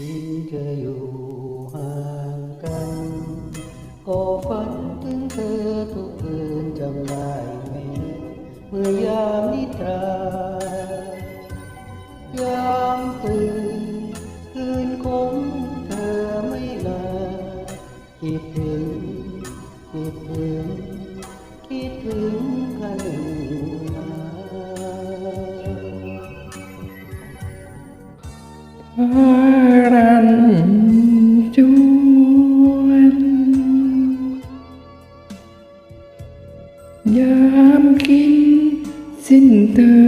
ถึงจะอยู่ห่างกัน ก็ฝันถึงเธอทุกคืนจำได้ไหม เมื่อยามนิทรายามตื่นคืนคงเธอไม่ลาคิดถึงคิดถึงคิดถึงคันนาอารัน จวน ยามกิน สิ้นเธอ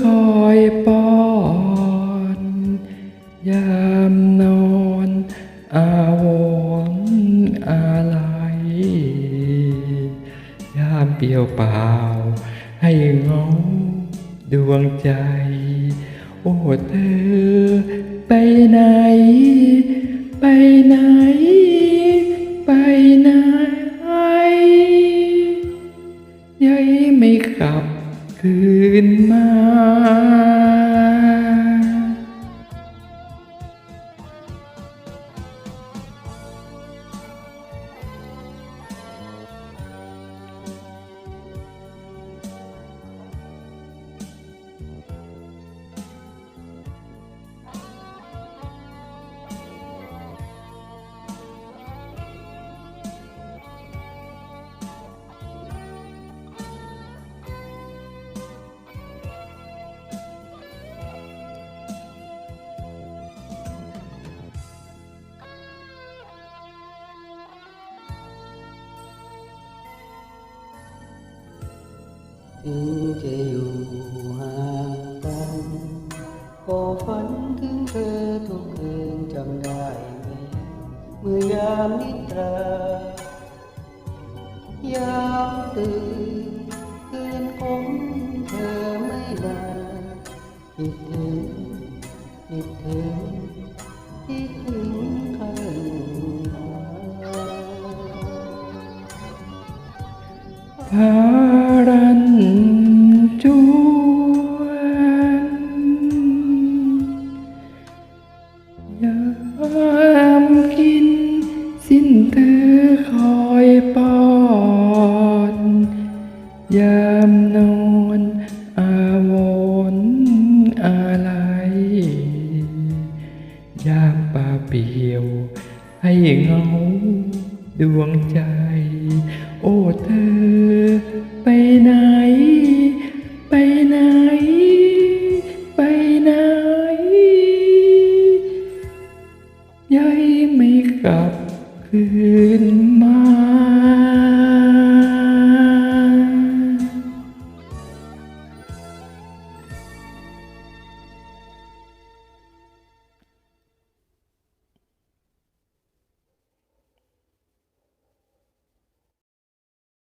คอยป้อนยามนอนอาวรณ์อะไรยามเปลี่ยวเปล่า ให้เงาดวงใจ โอ้เธอไปไหน ไปไหน ไปไหนยัยไม่กลับคืนมา ถึงจะอยู่ห่างกันก็ฝันถึงเธอทุกคืนจำได้ไหมเมื่อยามนิทรายามตื่นคืนคงเธอไม่ลาคิดถึงคิดถึงคิดถึงข้างหาพา รันจวนยามกิน สิ้นเธอคอยปอนยามนอนอาวรณ์อะไร ยามป่าเปียว ให้เงาดวงใจ โอ้เธอ ไปไหน ไปไหน ไปไหนยายไม่กลับคืนมา